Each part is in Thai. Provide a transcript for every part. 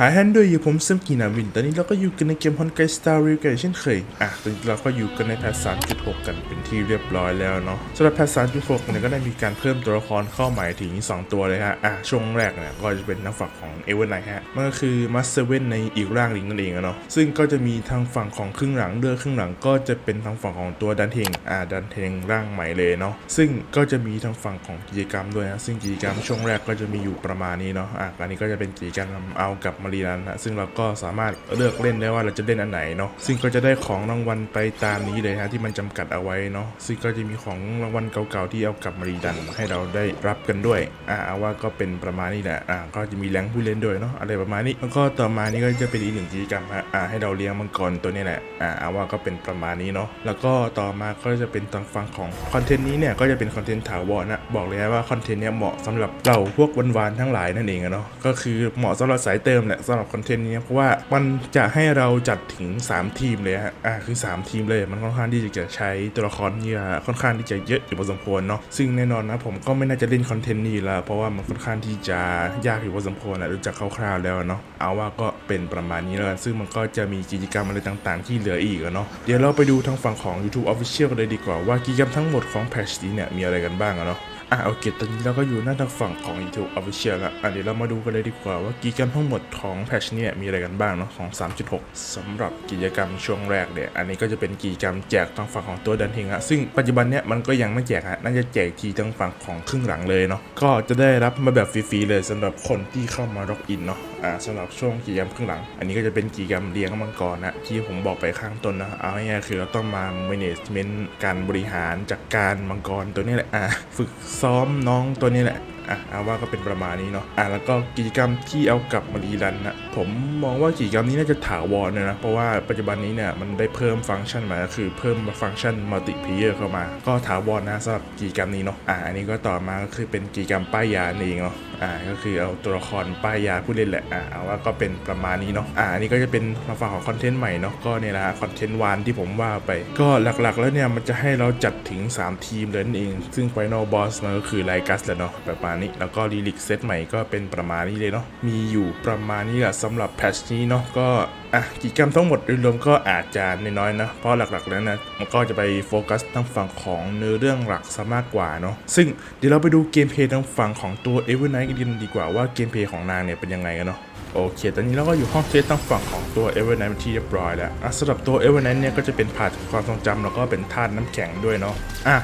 หายแฮนด้วยอยู่ผมซึมกีนาวิน ตอนนี้เราก็อยู่กันในเกมฮอนไกสตาร์ริวกันเช่นเคย อะ ตอนนี้เราก็อยู่กันในแพท3.6กันเป็นที่เรียบร้อยแล้วเนาะสำหรับแพท3.6เนี่ยก็ได้มีการเพิ่มตัวละครเข้าใหม่ถึง 2 ตัวเลยฮะ อะ ช่วงแรกเนี่ยก็จะเป็นนักฝั่งของเอเวอร์ไนฮะ มันก็คือมัสเซเว่นในอีกร่างหนึ่งนั่นเองอะเนาะ ซึ่งก็จะมีทางฝั่งของครึ่งหลังเลือกครึ่งหลังก็จะเป็นทางฝั่งของตัวดันเทง อ่า ดันเทงร่างใหม่เลยเนาะ ซึ่งก็จะมีทางฝั่งของกิจกรรมด้วยนะซึ่งกิจกรรมช่วงแรกก็จะมีอยู่ประมาณนี้เนาะ อะอันนี้ก็จะเป็นกิจกรรมเอากับมารีนันนะซึ่งเราก็สามารถเลือกเล่นได้ว่าเราจะเล่นอันไหนเนาะซึ่งก็จะได้ของรางวัลไปตามนี้เลยฮะที่มันจำกัดเอาไว้เนาะซึ่งก็จะมีของรางวัลเก่าๆที่เอากับมารีดันให้เราได้รับกันด้วยอ่าเอาว่าก็เป็นประมาณนี้แหละอ่าก็จะมีแรงผู้เล่นด้วยเนาะอะไรประมาณนี้แล้วก็ต่อมานี่ก็จะเป็นอีกหนึ่งกิจกรรมฮะอ่าให้เราเลี้ยงมังกรตัวนี้แหละอ่าเอาว่าก็เป็นประมาณนี้เนาะแล้วก็ต่อมาก็จะเป็นทางฝั่งของคอนเทนต์นี้เนี่ยก็จะเป็นคอนเทนต์ถาวรนะบอกเลยนะว่าคอนเทนต์เนี้ยเหมาะสำหรับเราพวกวันวานๆทั้งหลายนั่นเองอะเนาะก็คือเหมาะสำหรับสายเติมแหละสำหรับคอนเทนต์นี้เพราะว่ามันจะให้เราจัดถึง 3 ทีมเลยฮะอ่าคือ 3 ทีมเลยมันค่อนข้างที่จะใช้ตัวละครนี่อะค่อนข้างที่จะเยอะอยู่พอสมควรเนาะซึ่งแน่นอนนะผมก็ไม่น่าจะเล่นคอนเทนต์นี้ละเพราะว่ามันค่อนข้างที่จะยากอยู่พอสมควรแหละรู้จักคร่าวๆแล้วเนาะเอาว่าก็เป็นประมาณนี้แล้วกันซึ่งมันก็จะมีกิจกรรมอะไรต่างๆ ที่เหลืออีกเนาะเดี๋ยวเราไปดูทางฝั่งของ YouTube Official กันเลยดีกว่าว่ากิจกรรมทั้งหมดของแพชนี้เนี่ยมีอะไรกันบ้างเนาะ อะโอเค ตอนนี้เราก็อยู่หน้าทางฝั่งของ YouTube Official ละอะเดี๋ยวเรามาดูกันเลยดีกว่าว่ากิจกรรมทั้งหมดของแพชเนี่ยมีอะไรกันบ้างเนาะของ 3.6สำหรับกิจกรรมช่วงแรกเนี่ยอันนี้ก็จะเป็นกิจกรรมแจกทางฝั่งของตัวดันเฮงอะซึ่งปัจจุบันเนี่ยมันก็ยังไม่แจกฮะน่าจะแจกทีทางฝั่งของครึ่งหลังเลยเนาะก็จะได้รับมาแบบฟรีๆเลยสำหรับคนที่เข้ามาล็อกอินเนาะอ่าสำหรับช่วงกิจกรรมครึ่งหลัง อันนี้ก็จะเป็นกิจกรรมเลี้ยงมังกรนะที่ผมบอกไปข้างต้นนะเอาง่ายๆคือเราต้องมา management การบริหารจัดการมังกรตัวนี้แหละอะฝึกซ้อมน้องตัวนี้แหละ อะเอาว่าก็เป็นประมาณนี้เนาะอะแล้วก็กิจกรรมที่เอากลับมารีรันนะผมมองว่ากิจกรรมนี้น่าจะถาวรเลยนะเพราะว่าปัจจุบันนี้เนี่ยมันได้เพิ่มฟังก์ชันมาก็คือเพิ่มฟังก์ชันมัลติเพเยอร์เข้ามา ก็ถาวรนะสำหรับกิจกรรมนี้เนาะอะอันนี้ก็ต่อมาก็คือเป็นกิจกรรมป้ายยาเองเนาะอ่าก็คือเอาตัวละครป้ายยาผู้เล่นแหละอ่าเอาว่าก็เป็นประมาณนี้เนาะอ่าอันนี้ก็จะเป็นทาฝั่งของคอนเทนต์ใหม่เนาะก็เนี่ยนะคอนเทนต์วานที่ผมว่าไป ก็หลักๆแล้วเนี่ยมันจะให้เราจัดถึง 3 ทีมเลยนั่นเอง ซึ่ง Final Boss มันก็คือไลกัสแหละเนาะประมาณนี้ แล้วก็รีลิกเซตใหม่ก็เป็นประมาณนี้เลยเนาะมีอยู่ประมาณนี้แหละสำหรับแพทชนี้เนาะก็อะกิจกรรมทั้งหมดโดยรวมก็อาจจะน้อยๆนะ เพราะหลักๆแล้วนะมันก็จะไปโฟกัสทางฝั่งของเนื้อเรื่องหลักซะมากกว่าเนาะซึ่งเดี๋ยวเราไปดูเกมเพลย์ทางฝั่งของตัว e v e r Night กันดีกว่าว่าเกมเพลย์ของนางเนี่ยเป็นยังไงกันเนาะโอเค ตอนนี้เราก็อยู่ห้องเทสทางฝั่งของตัว e v e r Night เป็นที่เรียบร้อยแล้วสำหรับตัว e v e r Night เนี่ยก็จะเป็นผ่านความทรงจำแล้วก็เป็นธาตุน้ำแข็งด้วยเนาะอะ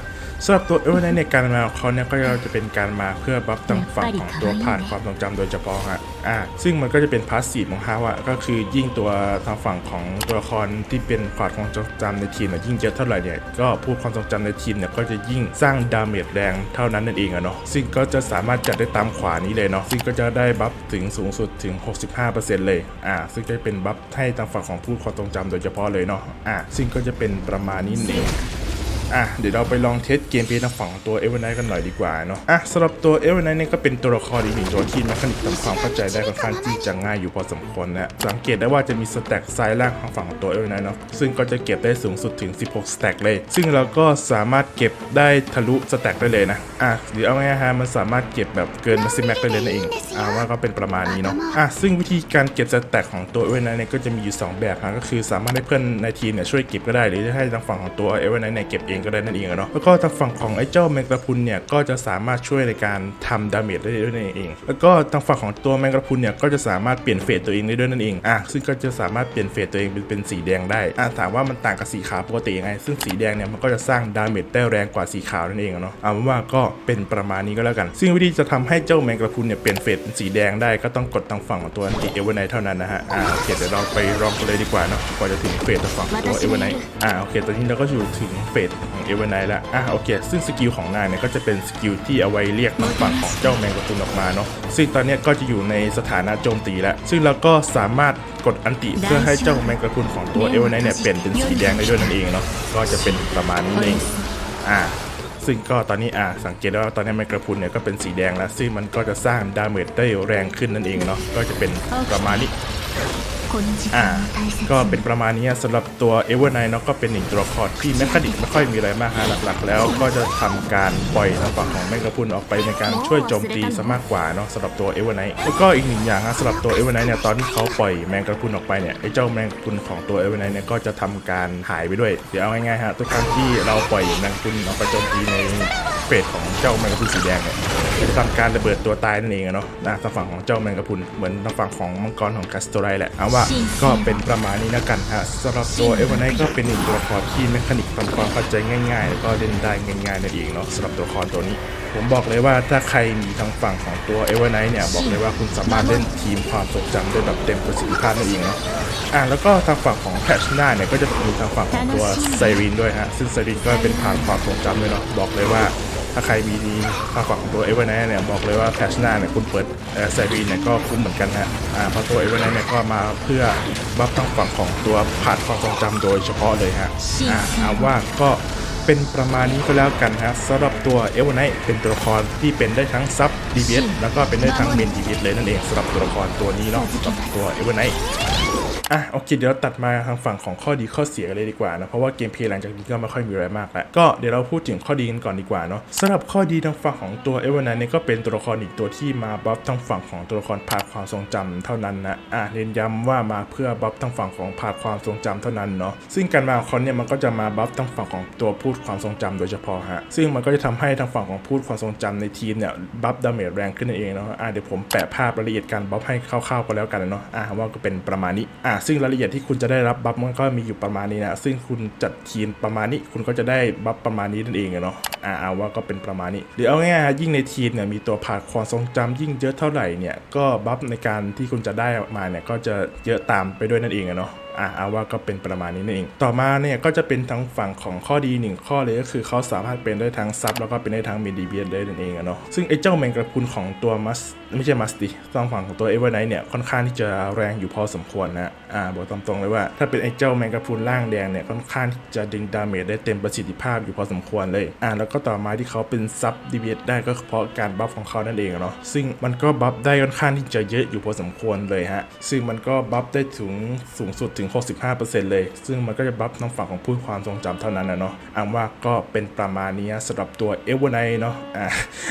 สำหรับตัว e v e r Night เนี่ยการมาของเขาเนี่ยก็จะเป็นการมาเพื่อบัฟทางฝั่งของตัวผ่านความทรงจำโดยเฉพาะฮะอะซึ่งมันก็จะเป็นพาสซีฟของเขาอะก็คือยิ่งตัวทางฝั่งของตัวละครที่เป็นผ่านความทรงจำในทีมเนี่ยยิ่งเยอะเท่าไหร่เนี่ยก็พูดความทรงจำในทีมเนี่ยก็จะยิ่งสร้างดาเมจแรงเท่านั้นนั่นเองอะเนาะซึ่งก็จะสามารถจัดได้ตามขวานี้เลยเนาะซึ่งก็จะได้บัฟถึงสูงสุดถึง 65%เลยอ่าซึ่งจะเป็นบัฟให้ทางฝั่งของผู้ความทรงจำโดยเฉพาะเลยเนาะอ่าซึ่งก็จะเป็นประมาณนี้เอง อะเดี๋ยวเราไปลองเทสเกมเพลย์ทางฝั่งของตัวเอเวอร์ไนท์กันหน่อยดีกว่าเนาะอะสำหรับตัวเอเวอร์ไนท์เนี่ยก็เป็นตัวละครอีกหนึ่งตัวที่นักคณิตทำความเข้าใจได้ค่อนข้างที่จะง่ายอยู่พอสมควรนะสังเกตได้ว่าจะมีสแต็กซ้ายล่างทางฝั่งของตัวเอเวอร์ไนท์เนาะซึ่งก็จะเก็บได้สูงสุดถึง 16สแต็กเลย ซึ่งเราก็สามารถเก็บได้ทะลุสแต็กได้เลยนะอะหรือเอาง่ายๆฮะมันสามารถเก็บแบบเกินมาซิแม็กได้เลยนั่นเองอะว่าก็เป็นประมาณนี้เนาะอะซึ่งวิธีการเก็บสแต็กของตัวเอเวอร์ไนท์เนี่ยก็จะมีอยู่สองแบบฮะก็คือสามารถให้เพื่อนในทีมเนี่ยช่วยเก็บก็ได้หรือให้ทางฝั่งของตัวเอเวอร์ไนท์เนี่ยเก็บเองก็ได้นั่นเองอะเนาะแล้วก็ทางฝั่งของไอ้เจ้าแมงกะพุนเนี่ยก็จะสามารถช่วยในการทำดาเมจได้ด้วยนั่นเอง แล้วก็ทางฝั่งของตัวแมงกะพุนเนี่ยก็จะสามารถเปลี่ยนเฟสตัวเองได้ด้วยนั่นเองอะซึ่งก็จะสามารถเปลี่ยนเฟสตัวเองเป็นเป็นสีแดงได้อะถามว่ามันต่างกับสีขาวปกติยังไง ซึ่งสีแดงเนี่ยมันก็จะสร้างดาเมจได้แรงกว่าสีขาวนั่นเองอะเนาะเอาเป็นว่าก็เป็นประมาณนี้ก็แล้วกัน ซึ่งวิธีจะทำให้เจ้าแมงกะพุนเนี่ยเปลี่ยนเฟสเป็นสีแดงได้ก็ต้องกดทางฝั่งของตัวอันติเอเวอร์ไนเท่านั้นนะฮะอ่าโอเคเดี๋ยวเราไปลองกันเลยดีกว่าเนาะก่อนจะถึงเฟสทางฝั่งตัวเอเวอร์ไนอ่าโอเคตอนนี้เราก็อยู่ถึงเฟสของเอเวนไนท์แล้วอะโอเค ซึ่งสกิลของนายเนี่ยก็จะเป็นสกิลที่เอาไว้เรียกทางฝั่งของเจ้าแมงกะพรุนออกมาเนาะซึ่งตอนนี้ก็จะอยู่ในสถานะโจมตีแล้ว ซึ่งเราก็สามารถกดอันติเพื่อให้เจ้าแมงกะพรุนของตัวเอเวนไนท์เนี่ยเปลี่ยนเป็นสีแดงได้ด้วยนั่นเองเนาะก็จะเป็นประมาณนี้เองอ่าซึ่งก็ตอนนี้อ่าสังเกตว่าตอนนี้ไมกระพุนเนี่ยก็เป็นสีแดงแล้วซึ่งมันก็จะสร้างดาเมจได้แรงขึ้นนั่นเองเนาะก็จะเป็นประมาณนี้ ก็เป็นประมาณนี้สำหรับตัวเ v e r n i g h t เนาะก็เป็นหนึ่งตัวละครที่แมคคาดิกไม่ค่อยมีอะไรมากฮะหลักๆ แล้วก็จะทำการปล่อยทางฝั่งของแมกกาพุนออกไปในการช่วยโจมตีซะมากกว่าเนาะสำหรับตัวเ v e r n i g h t แล้วก็อีกหนึ่งอย่างฮะสำหรับตัวเ v e r n i g h t เนี่ยตอนที่เขาปล่อยแมงกะพุนออกไปเนี่ยไอ้เจ้าแมงกะพุนของตัวเ v e r n i g h t เนี่ยก็จะทำการหายไปด้วยเดี๋ยวเอาง่ายๆฮะทุกครั้งที่เราปล่อยแมงกะพุนออกไปโจมตีใน เฟสของเจ้าแมงกระพรุนสีแดงเนี่ยจะทำการระเบิดตัวตายนั่นเองอะเนาะนะทางฝั่งของเจ้าแมงกระพรุนเหมือนทางฝั่งของมังกรของกัสโตไรแหละเอาว่าก็เป็นประมาณนี้แล้วกันฮะสำหรับตัวเอเวอร์ไนก็เป็นหนึ่งตัวละครที่แมคานิกทำความเข้าใจง่ายๆแล้วก็เล่นได้ง่ายๆนั่นเองเนาะสำหรับตัวละครตัวนี้ ผมบอกเลยว่าถ้าใครมีทางฝั่งของตัวเอเวอร์ไนเนี่ยบอกเลยว่าคุณสามารถเล่นทีมความทรงจำได้แบบเต็มประสิทธิภาพนั่นเองเนาะอะแล้วก็ทางฝั่งของแพชหน้าเนี่ยก็จะมีทางฝั่งของตัวไซรินด้วยฮะซึ่งไซรินก็เป็นผ่านความทรงจำด้วยเนาะบอกเลยว่า ถ้าใครมีทางฝั่งของตัวเอเวอร์ไนเนี่ยบอกเลยว่าแพชหน้าเนี่ยคุณเปิดไซรีนเนี่ยก็คุ้มเหมือนกันฮะอ่าเพราะตัวเอเวอร์ไนเนี่ยก็มาเพื่อบัฟทางฝั่งของตัวผ่านความทรงจำโดยเฉพาะเลยฮะอ่าเอาว่าก็เป็นประมาณนี้ก็แล้วกันฮะสำหรับตัวเอเวอร์ไนเป็นตัวละครที่เป็นได้ทั้งซับดีเแล้วก็เป็นได้ทั้งเมนดีเลยนั่นเองสำหรับตัวละครตัวนี้เนาะสำหรับตัวเอเวอร์ไน อะโอเคเดี๋ยวตัดมาทางฝั่งของข้อดีข้อเสียกันเลยดีกว่านะเพราะว่าเกมเพลย์หลังจากนี้ก็ไม่ค่อยมีอะไรมากแล้วก็เดี๋ยวเราพูดถึงข้อดีกันก่อนดีกว่าเนาะสำหรับข้อดีทางฝั่งของตัวเอเวอร์นันเนี่ยก็เป็นตัวละครอีกตัวที่มาบัฟทางฝั่งของตัวละครผ่านความทรงจำเท่านั้นนะอะเน้นย้ำว่ามาเพื่อบัฟทางฝั่งของผ่านความทรงจำเท่านั้นเนาะซึ่งการมาของเขาเนี่ยมันก็จะมาบัฟทางฝั่งของตัวพูดความทรงจำโดยเฉพาะฮะซึ่งมันก็จะทำให้ทางฝั่งของพูดความทรงจำในทีมเนี่ยบัฟดาเมจแรงขึ้นนั่นเองเนาะอะเดี๋ยวผมแปะภาพรายละเอียดการบัฟให้คร่าวๆก็แล้วกันเนาะอะว่าก็เป็นประมาณนี้อะซึ่งรายละเอียดที่คุณจะได้รับบัฟมันก็มีอยู่ประมาณนี้นะ ซึ่งคุณจัดทีมประมาณนี้ คุณก็จะได้บัฟประมาณนี้นั่นเองอะเนาะอะเอาว่าก็เป็นประมาณนี้ หรือเอาง่ายๆยิ่งในทีมเนี่ยมีตัวผ่านความทรงจำยิ่งเยอะเท่าไหร่เนี่ยก็บัฟในการที่คุณจะได้มาเนี่ยก็จะเยอะตามไปด้วยนั่นเองอะเนาะ อะเอาว่าก็เป็นประมาณนี้นั่นเอง ต่อมาเนี่ยก็จะเป็นทั้งฝั่งของข้อดีหนึ่งข้อเลยก็คือเขาสามารถเป็นได้ทั้งซับแล้วก็เป็นได้ทั้งเมดีเบียได้นั่นเองอะเนาะซึ่งไอ้เจ้าแมงกระพุนของตัวมัสไม่ใช่มัสดิทางฝั่งของตัวเอเวอร์ไนท์เนี่ยค่อนข้างที่จะแรงอยู่พอสมควรนะอ่าบอกตรงๆเลยว่า ถ้าเป็นไอ้เจ้าแมงกระพุนล่างแดงเนี่ยค่อนข้างที่จะดึงดาเมจได้เต็มประสิทธิภาพอยู่พอสมควรเลยอ่าแล้วก็ต่อมาที่เขาเป็นซับดีเบียได้ก็เพราะการบัฟของเขานั่นเองอะเนาะซึ่งมันก็บัฟได้ค่อนข้างที่จะเยอะอยู่พอสมควรเลยฮะซึ่งมันก็บัฟได้ถึงสูงสุดถึง65%เลย ซึ่งมันก็จะบัฟทางฝั่งของผู้ความทรงจำเท่านั้นนะเนาะอันว่าก็เป็นประมาณนี้สำหรับตัวเอเวอร์ไนเนาะอ่า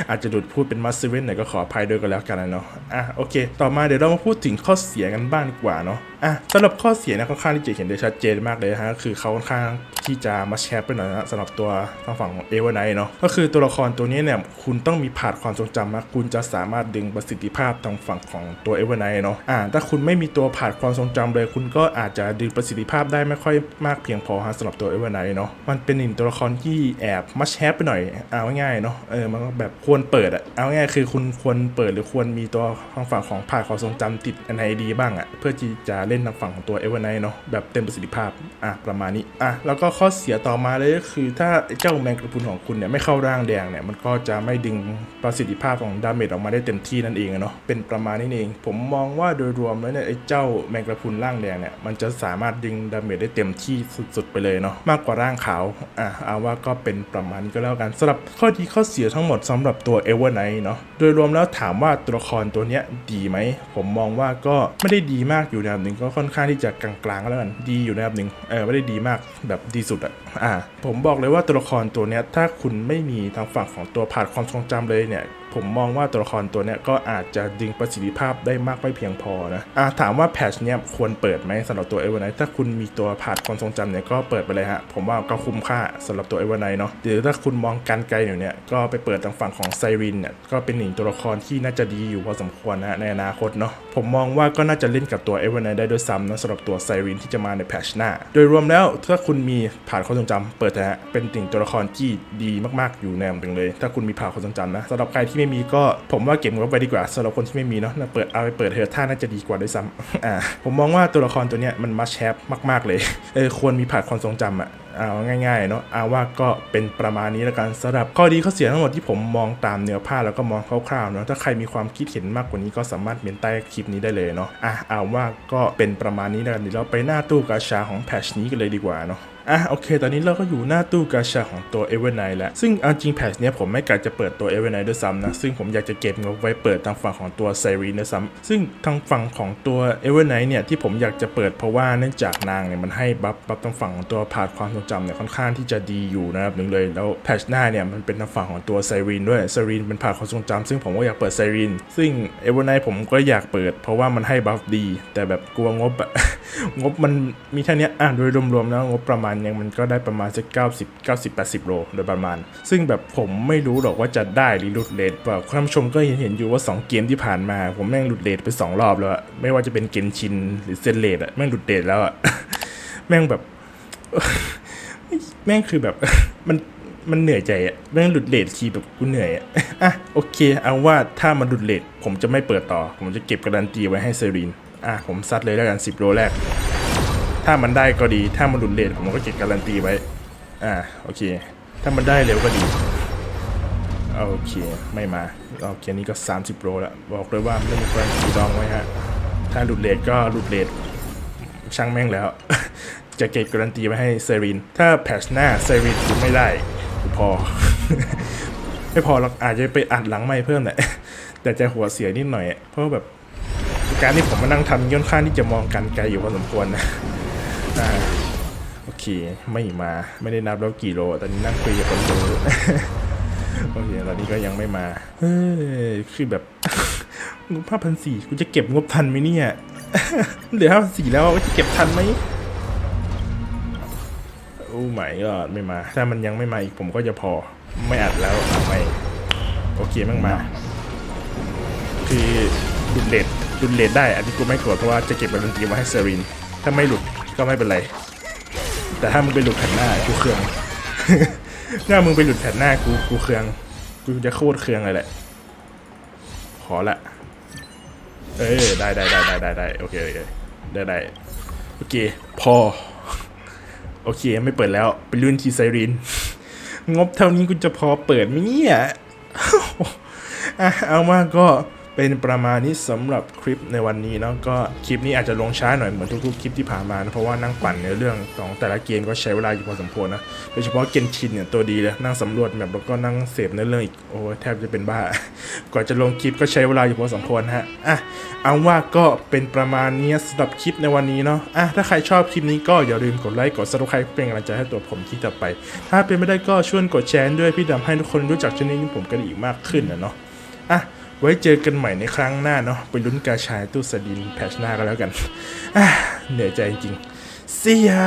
อาจจะดุดพูดเป็นมัสซิเว่นหน่อยก็ขออภัยด้วยกันแล้วกันนะเนาะอะโอเค ต่อมาเดี๋ยวเรามาพูดถึงข้อเสียกันบ้างดีกว่าเนาะอะสำหรับข้อเสียนะค่อนข้างที่จะเห็นได้ชัดเจนมากเลยฮะคือเขาค่อนข้างที่จะมาแชร์ไปหน่อยนะสำหรับตัวทางฝั่งของเอเวอร์ไนเนาะก็คือตัวละครตัวนี้เนี่ยคุณต้องมีผาดความทรงจำนะคุณจะสามารถดึงประสิทธิภาพทางฝั่งของตัวเอเวอร์ไนเนาะอ่าถ้าคุณไม่มีตัวผาดความทรงจำเลย คุณก็อาจจะดึงประสิทธิภาพได้ไม่ค่อยมากเพียงพอฮะสำหรับตัวเอเวอร์ไนเนาะมันเป็นหนึ่งตัวละครที่แอบมาแชร์ไปหน่อยเอาง่ายๆเนาะเออมันก็แบบควรเปิดอะเอาง่ายคือคุณควรเปิดหรือควรมีตัวทางฝั่งของผ่าดความทรงจำติดในดีบ้างอะเพื่อที่จะเล่นทางฝั่งของตัวเอเวอร์ไนเนาะแบบเต็มประสิทธิภาพอะประมาณนี้อะแล้วก็ข้อเสียต่อมาเลยก็คือถ้าเจ้าแมงกระพุนของคุณเนี่ยไม่เข้าร่างแดงเนี่ยมันก็จะไม่ดึงประสิทธิภาพของดาเมจออกมาได้เต็มที่นั่นเองเนาะเป็นประมาณนี้เอง ผมมองว่าโดยรวมแล้วเนี่ยไอ้เจ้าแมงกระพุนร่างแดงเนี่ยมันจะสามารถดึงดาเมจได้เต็มที่สุดๆไปเลยเนาะมากกว่าร่างขาวอะเอาว่าก็เป็นประมาณก็แล้วกันสำหรับข้อดีข้อเสียทั้งหมดสำหรับตัวเอเวอร์ไนเนาะโดยรวมแล้วถามว่าตัวละครตัวเนี้ยดีไหม ผมมองว่าก็ไม่ได้ดีมากอยู่ในระดับหนึ่งก็ค่อนข้างที่จะกลางๆก็แล้วกันดีอยู่ในระดับหนึ่งเออไม่ได้ดีมากแบบดีสุดอะอ่าผมบอกเลยว่าตัวละครตัวเนี้ยถ้าคุณไม่มีทางฝั่งของตัวผ่านความทรงจำเลยเนี่ย ผมมองว่าตัวละครตัวเนี้ยก็อาจจะดึงประสิทธิภาพได้มากไม่เพียงพอนะอาถามว่าแพทชเนี้ยควรเปิดไหมสำหรับตัวเอเวอร์ไนถ้าคุณมีตัวผ่านความทรงจำเนี่ยก็เปิดไปเลยฮะผมว่าก็คุ้มค่าสำหรับตัวเอเวอร์ไนเนาะหรือถ้าคุณมองการไกลอยู่เนี่ยก็ไปเปิดทางฝั่งของไซรินเนี่ยก็เป็นหนึ่งตัวละครที่น่าจะดีอยู่พอสมควรนะในอนาคตเนาะผมมองว่าก็น่าจะเล่นกับตัวเอเวอร์ไนได้ด้วยซ้ำนะสำหรับตัวไซรินที่จะมาในแพทชหน้า โดยรวมแล้วถ้าคุณมีผ่านความทรงจำเปิดนะฮะเป็นติ่งตัวละครที่ดีมากๆอยู่ในอันดับหนึ่งเลย ถ้าคุณมีผ่านความทรงจำนะสำหรับใครที่ไม่ไม่มีก็ผมว่าเก็บงบไว้ดีกว่าสำหรับคนที่ไม่มีเนาะน่าเปิดเอาไปเปิดเทอร์ท่าน่าจะดีกว่าด้วยซ้ำอ่าผมมองว่าตัวละครตัวเนี้ยมันมัชแชปมาก ๆ เลยเออควรมีผ่านความทรงจำอะเอาง่ายๆเนาะเอาว่าก็เป็นประมาณนี้แล้วกันสำหรับข้อดีข้อเสียทั้งหมดที่ผมมองตามเนื้อผ้าแล้วก็มองคร่าวๆเนาะถ้าใครมีความคิดเห็นมากกว่านี้ก็สามารถเมนใต้คลิปนี้ได้เลยเนาะอะเอาว่าก็เป็นประมาณนี้แล้วกันเดี๋ยวเราไปหน้าตู้กาชาของแพชนี้กันเลยดีกว่าเนาะ อะโอเค ตอนนี้เราก็อยู่หน้าตู้กาชาของตัว e v e r n i g h t แล้ว ซึ่งเอาจริงแพทเนี้ยผมไม่กะจะเปิดตัว e v e r n i g h t ด้วยซ้ำนะ ซึ่งผมอยากจะเก็บงบไว้เปิดทางฝั่งของตัว s i r e n ด้วยซ้ำซึ่งทางฝั่งของตัว e v e r n i g h t เนี่ยที่ผมอยากจะเปิดเพราะว่าเนื่องจากนางเนี่ยมันให้บัฟบัฟทางฝั่งของตัวผ่านความทรงจำเนี่ยค่อนข้างที่จะดีอยู่นะครับหนึ่งเลยแล้วแพทหน้าเนี่ยมันเป็นทางฝั่งของตัว s i r e n ด้วย s i r e n เป็นผ่านความทรงจำซึ่งผมก็อยากเปิด s i r e n ซึ่ง e v e r n i g h t ผมก็อยากเปิด เพราะว่ามันให้บัฟดี แต่แบบกลัวงบงบมันมีแค่นี้อะโดยรวมๆแล้วงบประมาณยังมันก็ได้ประมาณสัก90 90 80 โลโดยประมาณ ซึ่งแบบผมไม่รู้หรอกว่าจะได้หรือหลุดเลทเปล่าท่านผู้ชมก็เห็นเห็นอยู่ว่า 2 เกมที่ผ่านมา ผมแม่งหลุดเลทไป 2 รอบแล้วอะไม่ว่าจะเป็นเกนชินหรือเซนเลทอะแม่งหลุดเลทแล้วอะแม่งแบบแม่งคือแบบมันมันเหนื่อยใจอะแม่งหลุดเลททีแบบกูเหนื่อยอะอะโอเค เอาว่าถ้ามันหลุดเลทผมจะไม่เปิดต่อ ผมจะเก็บการันตีไว้ให้เซรีนอะผมซัดเลยแล้วกัน 10 โลแรก ถ้ามันได้ก็ดี ถ้ามันหลุดเลทผมก็เก็บการันตีไว้ อ่า โอเค ถ้ามันได้เร็วก็ดี โอเค ไม่มาโอเคนี่ก็ 30 โลแล้ว บอกเลยว่าไม่มีการันตีดองไว้ฮะ ถ้าหลุดเลทก็หลุดเลทช่างแม่งแล้ว จะเก็บการันตีไว้ให้เซรีนถ้าแพชหน้าเซรีนไม่ได้พอ ไม่พอหรอกอาจจะไปอัดหลังไม่เพิ่มแหละ แต่จะหัวเสียนิดหน่อย เพราะแบบการที่ผมมานั่งทำย่นข้างที่จะมองกันไกลอยู่พอสมควรนะ อ่าโอเค ไม่มาไม่ได้นับแล้วกี่โล ตอนนี้นั่งคุยกับคนดูโอเคตอนนี้ก็ยังไม่มา เฮ้ยคือแบบงบห้าพันสี่กูจะเก็บงบทันไหมเนี่ย เหลือห้าพันสี่แล้วว่าจะเก็บทันไหมโอ้ไม่ก็ไม่มา ถ้ามันยังไม่มาอีกผมก็จะพอ ไม่อัดแล้วไม่โอเคมั่งมา คือหลุดเลทหลุดเลทได้ อันนี้กูไม่โกรธเพราะว่าจะเก็บการันตีไว้ให้เซรีนถ้าไม่หลุด ก็ไม่เป็นไร แต่ถ้ามึงไปหลุดแผ่นหน้ากูเคืองถ้ามึงไปหลุดแผ่นหน้ากูกูเคือง กูจะโคตรเคืองเลยแหละ ขอละ เออได้ได้ได้ได้ได้ได้โอเคโอเคได้ได้โอเค พอ โอเค ไม่เปิดแล้ว ไปลื่นทีไซรีนงบเท่านี้กูจะพอเปิดไหมเนี่ยอะเอามาก็ เป็นประมาณนี้สำหรับคลิปในวันนี้เนาะก็คลิปนี้อาจจะลงช้าหน่อยเหมือนทุกๆคลิปที่ผ่านมานะเพราะว่านั่งปั่นในเรื่องของแต่ละเกมก็ใช้เวลาอยู่พอสมควรนะโดยเฉพาะเกนชินเนี่ยตัวดีเลยนั่งสำรวจแบบแล้วก็นั่งเสพในเรื่องอีกโอ้แทบจะเป็นบ้ากว่าจะลงคลิปก็ใช้เวลาอยู่พอสมควรฮะอะเอาว่าก็เป็นประมาณนี้สำหรับคลิปในวันนี้เนาะอะถ้าใครชอบคลิปนี้ก็อย่าลืมกดไลค์กด subscribe เป็นกำลังใจให้ตัวผมคลิปต่อไป ถ้าเป็นไม่ได้ก็ช่วยกดแชร์ด้วยพี่ดำให้ทุกคนรู้จักช่องนี้ผมกันอีกมากขึ้นนะเนาะอะ ไว้เจอกันใหม่ในครั้งหน้าเนาะไปลุ้นกาชายตู้สดินแพชหน้ากันแล้วกันเหนื่อยใจจริงๆ see ya